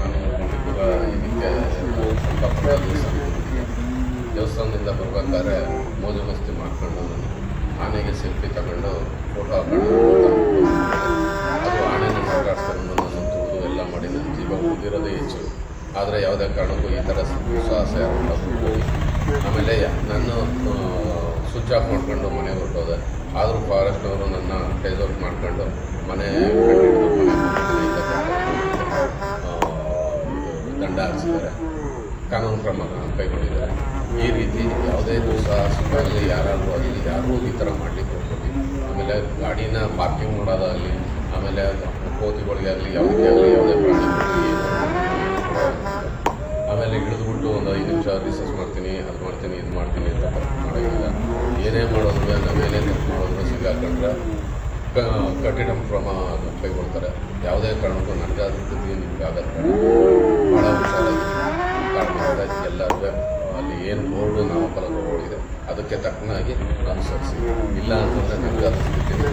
ನಾನು ಗುಂಡಿಪುರ ಇದಕ್ಕೆ ದಿವಸ ದೇವಸ್ಥಾನದಿಂದ ಬರ್ಬೇಕಾದ್ರೆ ಮೋಜು ಮಸ್ತಿ ಮಾಡ್ಕೊಂಡು ಆನೆಗೆ ಸೆಲ್ಫಿ ತಗೊಂಡು ಫೋಟೋ ಹಾಕೊಂಡು ಅದು ಮಾತಾಡ್ಸ್ಕೊಂಡು ಎಲ್ಲ ಮಾಡಿ ನನ್ನ ಜೀವ ಉಳಿದಿರೋದೇ ಹೆಚ್ಚು. ಆದರೆ ಯಾವುದೇ ಕಾರಣಕ್ಕೂ ಈ ಥರ ಸಾಹಸ ಆಮೇಲೆ ನಾನು ಸ್ವಿಚ್ ಆಫ್ ಮಾಡ್ಕೊಂಡು ಮನೆಗೆ ಹೊರಟೋದೆ. ಆದರೂ ಫಾರೆಸ್ಟ್ನವರು ನನ್ನ ಟೇಸ್ ಔಟ್ ಮಾಡ್ಕೊಂಡು ಮನೆ ಕಾನೂನು ಕ್ರಮ ಕೈಗೊಂಡಿದ್ದಾರೆ. ಈ ರೀತಿ ಯಾವುದೇ ದುಸ್ಸಾಹಸಗಳಲ್ಲಿ ಯಾರಾದರೂ ಅಲ್ಲಿ ಯಾರೂ ಈ ಥರ ಮಾಡಲಿಕ್ಕೆ ಹೋಗ್ಬೋದು ಆಮೇಲೆ ಗಾಡಿನ ಪಾರ್ಕಿಂಗ್ ಮಾಡೋದಾಗಲಿ, ಆಮೇಲೆ ಕೋತಿಗಳಿಗೆ ಆಗಲಿ, ಯಾವುದೇ ಆಗಲಿ, ಯಾವುದೇ ಆಮೇಲೆ ಹಿಡಿದ್ಬಿಟ್ಟು ಒಂದು ಐದು ನಿಮಿಷ ರಿಸರ್ಚ್ ಮಾಡ್ತೀನಿ, ಅದು ಮಾಡ್ತೀನಿ, ಇದು ಮಾಡ್ತೀನಿ ಅಂತ ಮಾಡೋದಿಲ್ಲ ಏನೇ ಮಾಡೋದು ನಾವೇನೇ ತಪ್ಪು ಮಾಡಿದ್ರು ಸಿಗಾಕೊಂಡ್ರೆ ಕಠಿಣ ಕ್ರಮ ಕೈಗೊಳ್ತಾರೆ. ಯಾವುದೇ ಕಾರಣಕ್ಕೂ ನನಗಾದ ಸ್ಥಿತಿ ಕಾರಣದಿಂದ ಎಲ್ಲರೂ ಅಲ್ಲಿ ಏನು ಬೋರ್ಡು ನಾಮಫಲಕಗಳು ಇದೆ ಅದಕ್ಕೆ ತಕ್ಕನಾಗಿ ಅನುಸರಿಸಿ ಇಲ್ಲ ಅಂತಂದರೆ ನಿಮ್ಗೆ ಆಗುತ್ತೆ